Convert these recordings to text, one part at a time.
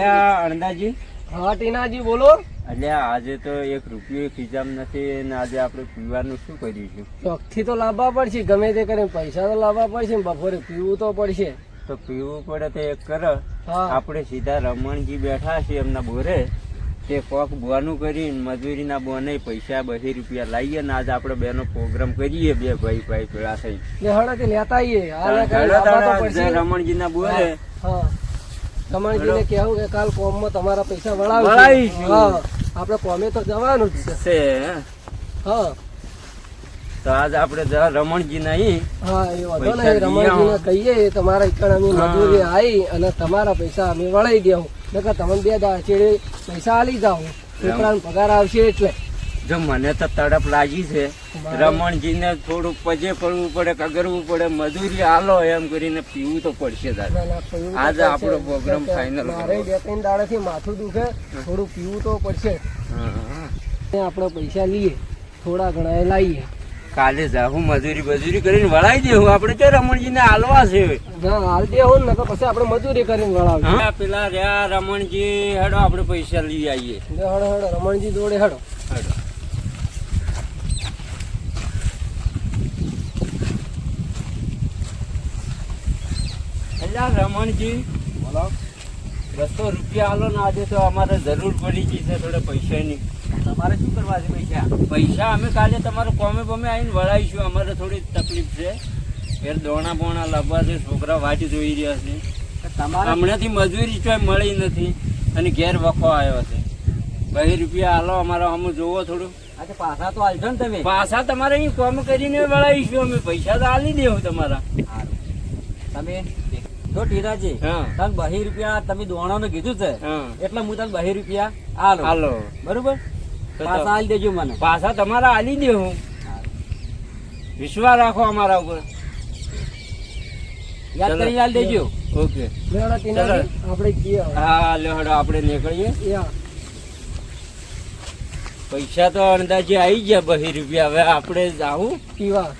અલ્યા અણદાજી. હા ટીનાજી બોલો. અલ્યા આજે તો એક રૂપિયો ખીજામ નથી ને આજે આપણે પીવાનું શું કરીશું? ચોકથી તો લાવવા પડશે ગમે તે કરીને પૈસા તો લાવવા પડશે બપોરે પીવું તો પડશે. તો પીવું પડે તો એક કર. આપણે સીધા રમણજી બેઠા છે એમના બોરે. તે કોક બોનું કરીને મજૂરીના બોને પૈસા બસી રૂપિયા લાવીએ ને આજે આપણે બેનો પ્રોગ્રામ કરીએ બે ભાઈ ભાઈ પેલા થઈ લેતા રમણજીના બોરે. હા. કમળજીને કહેવું કે કાલ કોમમાં તમારા પૈસા વળાવશું. હા આપણે કોમે તો જવાનું જ છે. હા? તો આજ આપણે જરા રમણજી નહીં. હા એ વાંધો નહીં રમણજીને કહીએ તમારા ઇકોનોમી. મજૂરી આવી અને તમારા પૈસા અમે વળાઈ દેવું. નકર તમને બે દાચેડે પૈસા આલી જાઓ છોકરાનો પગાર આવશે એટલે. જો મને તો તડપ લાગી છે. રમણજી રમણજીને થોડું પજે પડવું પડે કગરવું પડે મજૂરી આલો એમ કરીને પીવું તો પડશે દાદા ના, ના, આજે આપણો પ્રોગ્રામ કે મારે બે ત્રણ દાડાથી માથું દુખે થોડું પીવું તો પડશે. આપણે પૈસા લઈએ થોડા ઘણા એ લાવીએ. કાલે જાહું મજૂરી મજૂરી કરીને વળાઈ દેવું. આપણે કે રમણજીને હાલવા છે? ના હાલ દે ને તો પછી આપણે મજૂરી કરીને વળાવીએ. હા, પેલા રહ્યા રમણજી હેડો આપણે પૈસા લઈ આવીએ. હેડો હળો રમણજી જોડે હેડો. હેડો. અલ્યા રમણજી બોલો. બસો રૂપિયા આલો ને આજે તો અમારે જરૂર પડી ગઈ છે થોડા પૈસાની. તમારે શું કરવા છે પૈસા? પૈસા અમે કાલે તમારે કોમે બમે આવીને વળાવીશું અમારે થોડી તકલીફ છે. ફેર દોણા બોણા લાવવા છે છોકરા વાટી જોઈ રહ્યા છે. તમારે હમણાંથી મજૂરી ચોય મળી નથી અને ઘેર વખો આવ્યો છે. બે રૂપિયા હાલો અમારો અમુક જોવો થોડું. આજે પાછા તો હાલશો ને તમે. પાછા તમારે અહીં કોમ કરીને વળાવીશું અમે. પૈસા તો હાલી દેવું તમારા. તમે જો ટીરાજી તને બહી રૂપિયા તમે દોણાનું કીધું છે હા. એટલે હું તને બહી રૂપિયા આલો. આલો. બરોબર? પાછા આલી દેજો મને. પાછા તમારા આલી દેવું વિશ્વાસ રાખો અમારા ઉપર. યાદ કરી આલી દેજો. ઓકે. આપણે કીએ હા લેહડો આપણે નીકળીએ. પૈસા તો અંદાજે આવી ગયા બહી રૂપિયા. હવે આપણે જાવું પીવા.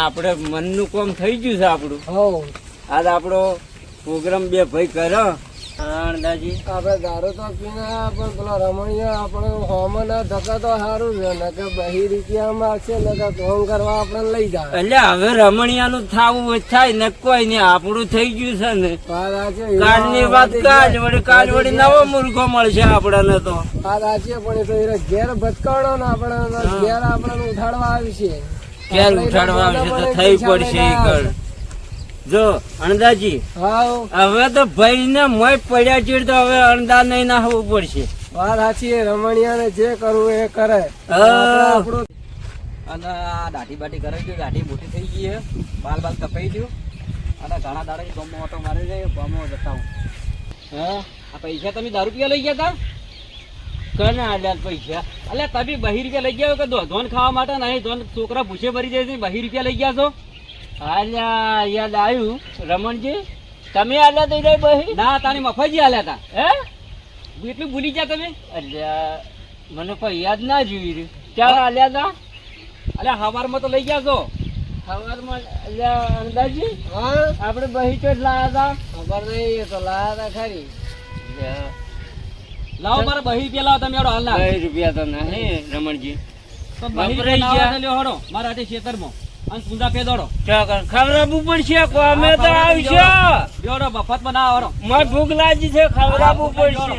આપણે મનનું કામ થઈ ગયું છે આપણું. હવ. આજ આપણો પ્રોગ્રામ બે ભાઈ કર્યો આપણે દારૂ તો પીના પણ પેલો રમણીયા આપણે હોમાં ના ધક્કા તો સારું છે નકર બહી રૂપિયા માગશે કે ફોન કરવા આપણે લઈ જાય. એટલે હવે રમણીયા નું થાવું થાય ને કોઈ નહીં આપણું થઈ ગયું છે ને. વાતની વાત કાલ વળી કાલ વળી નવો મુર્ગો મળશે આપણને તો. આ રાજ્ય પણ તો એને ઘેર ભટકાણો ને આપણે ઘેર આપણને ઉઠાડવા આવી છે. આપણે ઉઠાડવા આવશે તો થઈ પડશે લઈને ઈ કર આવશે. જો અણદાજી હવે તો ભાઈ ને મોય પડ્યા ચીડ તો હવે અણદા નહીં નાખવું પડશે. વાત સાચી રમણીયા ને જે કરવું એ કરે. અને આ દાઢી બાટી કરે છે દાઢી મોટી થઈ ગઈ છે. બાલ બાલ કપાઈ ગયું. અને ઘણા દાડા ગમો ઓટો મારી જાય ગમો જતા હું? હા આ પૈસા તમે દારૂ પીવા લઈ ગયા હતા કને આડ્યા પૈસા? અલ્યા તમે બહી રૂપિયા લઈ ગયા કે ધોન ખાવા માટે નહીં? ધોન છોકરા ભૂસે ભરી જાય છે બહી રૂપિયા લઈ ગયા છો? આલ્યા યાદ આવ્યું? રમણજી તમે આલ્યા તો રે બહી? ના તારી મફાજી આલ્યા તા. હે? એટલું ભૂલી ગયા તમે? અલ્યા મને કોઈ યાદ ના જોઈ રહ્યું. ક્યારે આલ્યા તા? અલ્યા હવારમાં તો લઈ ગયા છો. હવારમાં અલ્યા અંદાજી? હા. આપણે બહી તો લાયા ખબર નહીં એ તો લાયા તા ખરી. લાવો મારા બહી લાવો તમે હેડો હાલના. બે રૂપિયા તો નહીં રમણજી. તો બહી વપરાઈ રૂપિયા ગયા. લાવો લ્યો હેડો મારા હાથે ખેતરમાં. અને પૂંજા પે દોડો. ખવડાવવું પડશે તો આવશે મફત મને ભૂખ લાગી છે ખવડાવવું પડશે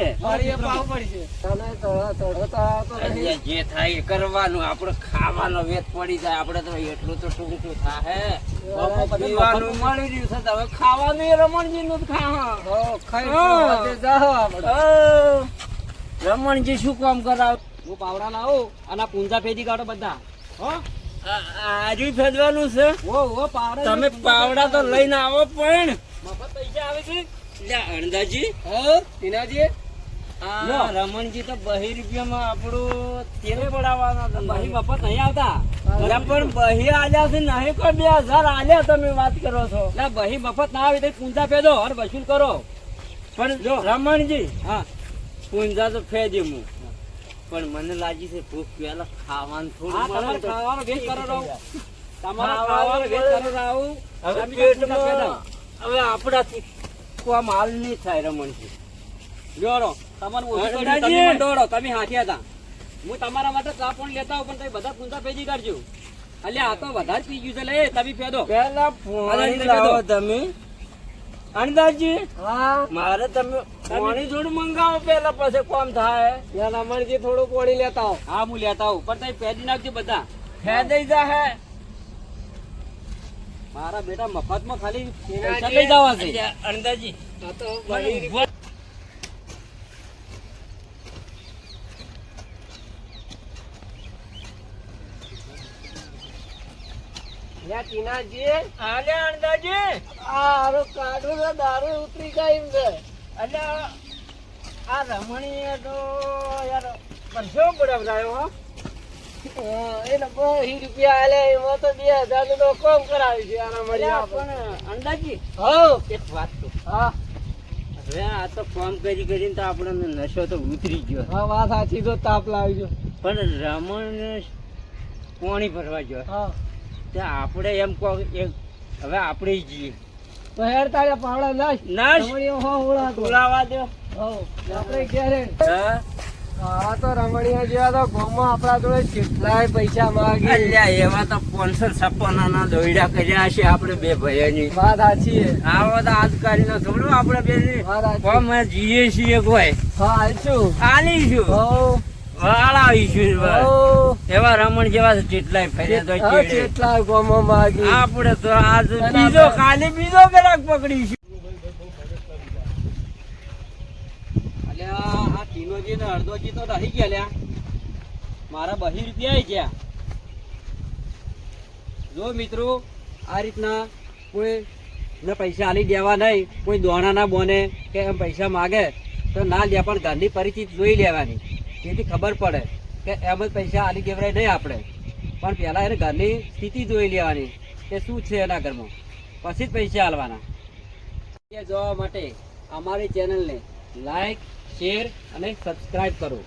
જે થાય એ કરવાનું. આપણે ખાવાનો વેત પડી જાય. આપણે તો એટલું તો ટૂંકું થાય પીવાનું મળી રહ્યું છે હવે ખાવાનું એ રમણજી નું ખાવા. રમણજી શું કામ કરાવ? હું પાવડા લાવું અને આ પૂંજા ફેદી કાઢો બધા. હો? આજુ ફેદવાનું છે? તમે પાવડા તો લઈને આવો પણ મફત પૈસા આવે છે? અણદાજી હા, ટીનાજી? રમણજી તો બહી રૂપિયામાં આપણું તેલ પડાવવાના બહી મફત નહીં આવતા? પણ બહી આલ્યા છે નહીં કોઈ બે હજાર આલ્યા તમે વાત કરો છો. એટલે બહી મફત ના આવી તો પૂંજા ફેદો અને વસૂલ કરો. પણ જો રમણજી હા. પૂંજા તો ફેજે હું. પણ મને લાગી છે ભૂખ પેલા ખાવાનું થોડું મળે તમારે ખાવાનો વેચ કરો રહો. તમારે ખાવાનો વેચ કરો રહો. હવે પેટમાં હવે આપણાથી કોમ હાલ નહીં થાય રમણજી જોડો તમને ઓછું કર્યું, તમે દોડો તમે હાથ્યા હતા. હું તમારા માટે ચા પણ લેતા આવું પણ તમે બધા પૂંજા પેજી કરજો. અલ્યા આ તો વધારે પી ગયું છે. લે તમે ફેદો. પેલા તમે અણદાજી હા. મારે તમે પાણી થોડું મંગાવો પેલા પછી કોમ થાય. યાર રમણજી થોડું કોણી લેતા આવો. હા હું લેતા આવું. પણ તમે ફેદી નાખજો બધા. હે જા હે. મારા બેટા મફતમાં ખાલી પૈસા. લઈ જવા છે. અણદાજી આ તો ટીનાજી? આલે અણદાજી આ હારો કાઢું દારૂ ઉતરી જાય એમ છે. અલ્યા આ રમણીએ તો યાર પરસો પડાવડાયો હો. હા, એને બહી રૂપિયા આલે એમાં તો બે હજાર તો કોમ કરાવી છે આના મળી પણ અણદાજી હઉ. એક વાત તો હા. હવે આ તો કામ કરી કરીને તો આપણને નશો તો ઉતરી ગયો. હા વાત સાચી તો તાપ લાવી ગયો પણ રમણ પાણી ભરવા ગયો. હા. ત્યાં આપણે એમ કહો એક હવે આપણે જઈએ તો હેર તારે પાવડા નાશ. હો દો. આપણે ઘેરે. હા? હા તો રમણીયા જેવા તો ગામમાં આપણા જોડે કેટલાય પૈસા માગી અલ્યા એવા તો પાંચસો છપ્પન દોયડા કર્યા છે આપણે બે ભાઈની વાત સાચી છે. બધા આજકાલ નો થોડું આપણે બે કોમ જીએ છીએ કોઈ. હા હાલશું આલીશું હઉ વાળાવીશું હઉ એવા રમણ જેવા જેટલાય ફર્યા તો હા, ચેડે. માગી આપણે તો આજ બીજો કાલે બીજો ગ્રાહક પકડીશું. આ ટીનોજી ને અડધોજી તો રહી ગયા લ્યા. મારા બહી રૂપિયા ગયા. જો મિત્રો આ રીતના કોઈ ને પૈસા આલી દેવા નહીં કોઈ દોણા ના બોને કે એમ પૈસા માગે તો ના લે પણ ઘરની પરિસ્થિતિ જોઈ લેવાની. જેથી ખબર પડે કે એમ જ પૈસા આલી કેવરાય નહીં આપણે. પણ પહેલાં એને ઘરની સ્થિતિ જોઈ લેવાની કે શું છે એના ઘરમાં. પછી જ પૈસા આલવાના. જોવા માટે અમારી ચેનલને લાઈક શેર અને સબસ્ક્રાઈબ કરો.